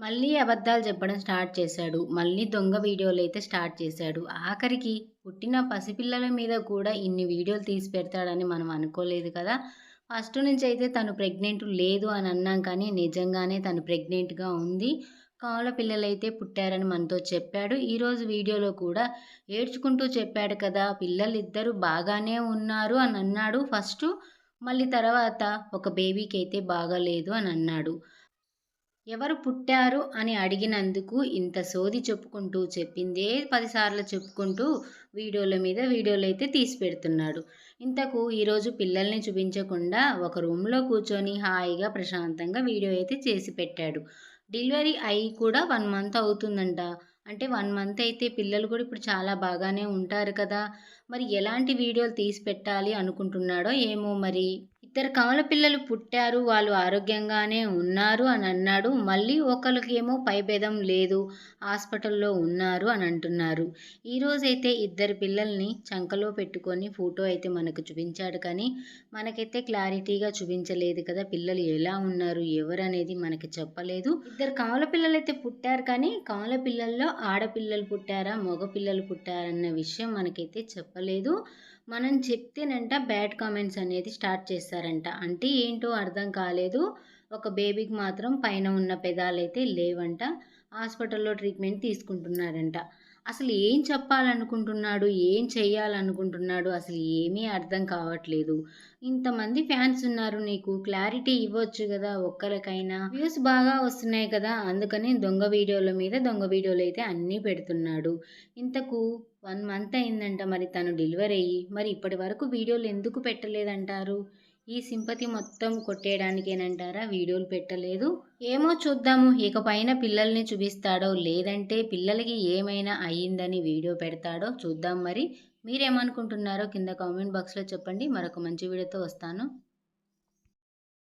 మళ్ళీ అబద్ధాలు చెప్పడం స్టార్ట్ చేశాడు. మళ్ళీ దొంగ వీడియోలు అయితే స్టార్ట్ చేశాడు. ఆఖరికి పుట్టిన పసిపిల్లల మీద కూడా ఇన్ని వీడియోలు తీసి పెడతాడని మనం అనుకోలేదు కదా. ఫస్ట్ నుంచి అయితే తను ప్రెగ్నెంట్ లేదు అని అన్నాం కానీ నిజంగానే తను ప్రెగ్నెంట్గా ఉంది. కావుల పిల్లలైతే పుట్టారని మనతో చెప్పాడు. ఈరోజు వీడియోలో కూడా ఏడ్చుకుంటూ చెప్పాడు కదా పిల్లలు ఇద్దరు బాగానే ఉన్నారు అని అన్నాడు ఫస్ట్. మళ్ళీ తర్వాత ఒక బేబీకి అయితే బాగాలేదు అని అన్నాడు. ఎవరు పుట్టారు అని అడిగినందుకు ఇంత సోది చెప్పుకుంటూ చెప్పిందే పదిసార్లు చెప్పుకుంటూ వీడియోల మీద వీడియోలు అయితే తీసి పెడుతున్నాడు. ఇంతకు ఈరోజు పిల్లల్ని చూపించకుండా ఒక రూమ్లో కూర్చొని హాయిగా ప్రశాంతంగా వీడియో అయితే చేసి పెట్టాడు. డెలివరీ అయ్యి కూడా వన్ మంత్ అవుతుందంట. అంటే వన్ మంత్ అయితే పిల్లలు కూడా ఇప్పుడు చాలా బాగానే ఉంటారు కదా. మరి ఎలాంటి వీడియోలు తీసి పెట్టాలి అనుకుంటున్నాడో ఏమో మరి? ఇద్దరు కమల పిల్లలు పుట్టారు వాళ్ళు ఆరోగ్యంగానే ఉన్నారు అని అన్నాడు. మళ్ళీ ఒకరికేమో పైభేదం లేదు హాస్పిటల్లో ఉన్నారు అని అంటున్నారు. ఈరోజైతే ఇద్దరు పిల్లల్ని చంకలో పెట్టుకొని ఫోటో అయితే మనకు చూపించాడు కానీ మనకైతే క్లారిటీగా చూపించలేదు కదా పిల్లలు ఎలా ఉన్నారు ఎవరు అనేది మనకి చెప్పలేదు. ఇద్దరు కమల పిల్లలు అయితే పుట్టారు కానీ కమల పిల్లల్లో ఆడపిల్లలు పుట్టారా మగ పిల్లలు పుట్టారన్న విషయం మనకైతే చెప్పలేదు. మనం చెప్తేనంట బ్యాడ్ కామెంట్స్ అనేది స్టార్ట్ చేస్తారంట. అంటే ఏంటో అర్థం కాలేదు. ఒక బేబీకి మాత్రం పైన ఉన్న పెదాలైతే లేవంట. హాస్పిటల్లో ట్రీట్మెంట్ తీసుకుంటున్నారంట. అసలు ఏం చెప్పాలనుకుంటున్నాడు? ఏం చేయాలనుకుంటున్నాడు అసలు ఏమీ అర్థం కావట్లేదు. ఇంతమంది ఫ్యాన్స్ ఉన్నారు నీకు. క్లారిటీ ఇవ్వచ్చు కదా ఒక్కరికైనా. వ్యూస్ బాగా వస్తున్నాయి కదా? అందుకని దొంగ వీడియోల మీద దొంగ వీడియోలు అయితే అన్నీ పెడుతున్నాడు. ఇంతకు వన్ మంత్ అయిందంట మరి తను డెలివరీ అయ్యి. మరి ఇప్పటి వరకు వీడియోలు ఎందుకు పెట్టలేదంటారు? ఈ సింపతి మొత్తం కొట్టేయడానికేనంటారా? వీడియోలు పెట్టలేదు. ఏమో చూద్దాము. ఇకపైన పిల్లల్ని చూపిస్తాడో లేదంటే పిల్లలకి ఏమైనా అయ్యిందని వీడియో పెడతాడో చూద్దాం మరి. మీరేమనుకుంటున్నారో కింద కామెంట్ బాక్స్లో చెప్పండి. మరొక మంచి వీడియోతో వస్తాను.